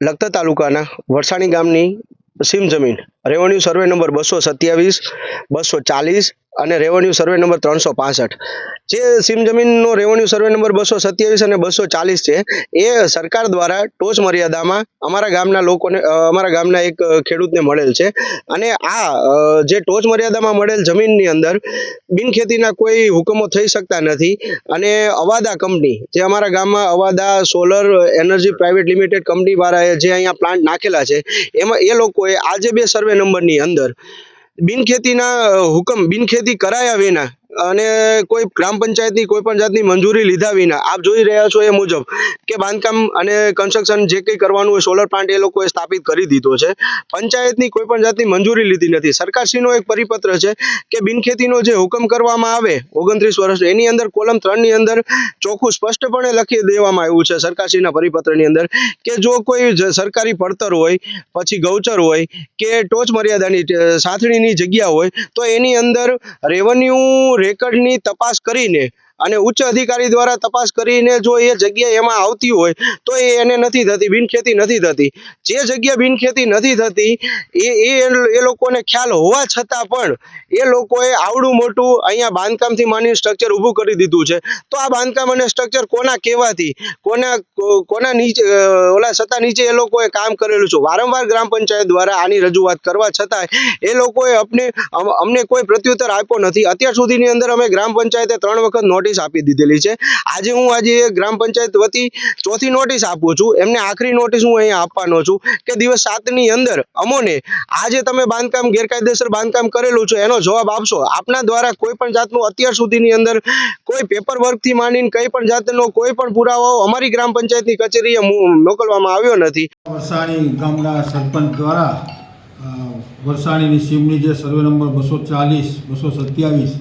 લખતર તાલુકાના વરસાણી ગામની સીમ જમીન રેવન્યુ સર્વે નંબર બસો સત્યાવીસ બસો ચાલીસ અને રેવન્યુ સર્વે નંબર ત્રણસો પાસઠ. જે સીમ જમીનનો રેવન્યુ સર્વે નંબર બસો સત્યાવીસ અને બસો ચાલીસ છે, એ સરકાર દ્વારા ટોચ મર્યાદામાં અમારા ગામના લોકોને અમારા ગામના એક ખેડૂતને મળેલ છે. અને આ જે ટોચ મર્યાદામાં મળેલ જમીનની અંદર બિનખેતીના કોઈ હુકમો થઈ શકતા નથી. અને અવાદા કંપની, જે અમારા ગામમાં Avaada, solar, energy private limited company વાળાએ જે અહીંયા પ્લાન્ટ નાખેલા છે, એમાં એ લોકોએ આજે બે સર્વે નંબરની અંદર બિનખેતીના હુકમ બિનખેતી કરાયા વિના અને કોઈ ગ્રામ પંચાયતની, કોઈ પણ જાતની મંજૂરી લીધા વિના, આપ જોઈ રહ્યા છો એ મુજબ કે બાંધકામ અને કન્સ્ટ્રક્શન જે કંઈ કરવાનું હોય સોલર પ્લાન્ટ એ લોકોએ સ્થાપિત કરી દીધો છે. પંચાયતની કોઈ પણ જાતની મંજૂરી લીધી નથી. સરકારશ્રીનો એક પરિપત્ર છે કે બિનખેતીનો જે હુકમ કરવામાં આવે, ઓગણત્રીસ વર્ષ, એની અંદર કોલમ ત્રણની અંદર ચોખ્ખું સ્પષ્ટપણે લખી દેવામાં આવ્યું છે સરકારશ્રીના પરિપત્રની અંદર કે જો કોઈ સરકારી પડતર હોય, પછી ગૌચર હોય કે ટોચ મર્યાદાની સાથણીની જગ્યા હોય, તો એની અંદર રેવન્યુ રેકર્ડની તપાસ કરીને અને ઉચ્ચ અધિકારી દ્વારા તપાસ કરીને જો એ જગ્યા એમાં આવતી હોય, તો એ એને નથી થતી, બિનખેતી નથી થતી. જે જગ્યા બિનખેતી નથી થતી, એ એ એ લોકોને ખ્યાલ હોવા છતાં પણ એ લોકોએ આવડું મોટું અહીંયા બાંધકામથી માની સ્ટ્રક્ચર ઊભું કરી દીધું છે. તો આ બાંધકામ અને સ્ટ્રક્ચર કોના કહેવાથી? કોના કોના નીચે ઓલા સત્તા નીચે એ લોકોએ કામ કરેલું છે? વારંવાર ગ્રામ પંચાયત દ્વારા આની રજૂઆત કરવા છતાંય એ લોકોએ અમને, અમ- અમને કોઈ પ્રત્યુત્તર આપ્યો નથી. અત્યાર સુધીની અંદર અમે ગ્રામ પંચાયતે ત્રણ વખત નોટિસ આપી દીધેલી છે. આજે હું આજે ગ્રામ પંચાયત વતી ચોથી નોટિસ આપું છું. એમને આખરી નોટિસ હું અહીંયા આપવાનો છું કે દિવસ સાતની અંદર અમોને આજે તમે બાંધકામ, ગેરકાયદેસર બાંધકામ કરેલું છે એનો જવાબ આપશો? આપના દ્વારા કોઈ પણ જાતનું અત્યાર સુધીની અંદર કોઈ પેપર વર્કથી માંડીને કંઈ પણ જાતનો કોઈ પણ પુરાવાઓ અમારી ગ્રામ પંચાયતની કચેરીએ મોકલવામાં આવ્યો નથી. વરસાણી ગામના સરપંચ દ્વારા વરસાણીની સીમની જે સર્વે નંબર બસો ચાલીસ, બસો સત્યાવીસ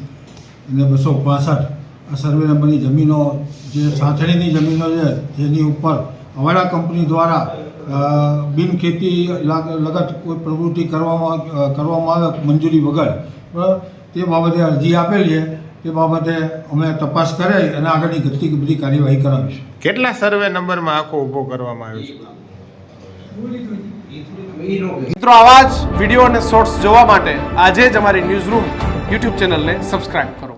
અને બસો પાસઠ સર્વે નંબરની જમીનો જે સાથણીની જમીનો છે જેની ઉપર અવાડા કંપની દ્વારા બિનખેતી લગત કોઈ પ્રવૃત્તિ કરવામાં કરવામાં આવે મંજૂરી વગર. બરાબર? તે બાબતે અરજી આપેલી છે. તે બાબતે અમે તપાસ કરાવી અને આગળની ગતિ બધી કાર્યવાહી કરાવીશું કેટલા સર્વે નંબરમાં આખો ઊભો કરવામાં આવ્યો છે? મિત્રો આવા જ વીડિયો અને શોર્ટ્સ જોવા માટે આજે જ અમારી ન્યૂઝ રૂમ યુટ્યુબ ચેનલને સબસ્ક્રાઇબ કરો.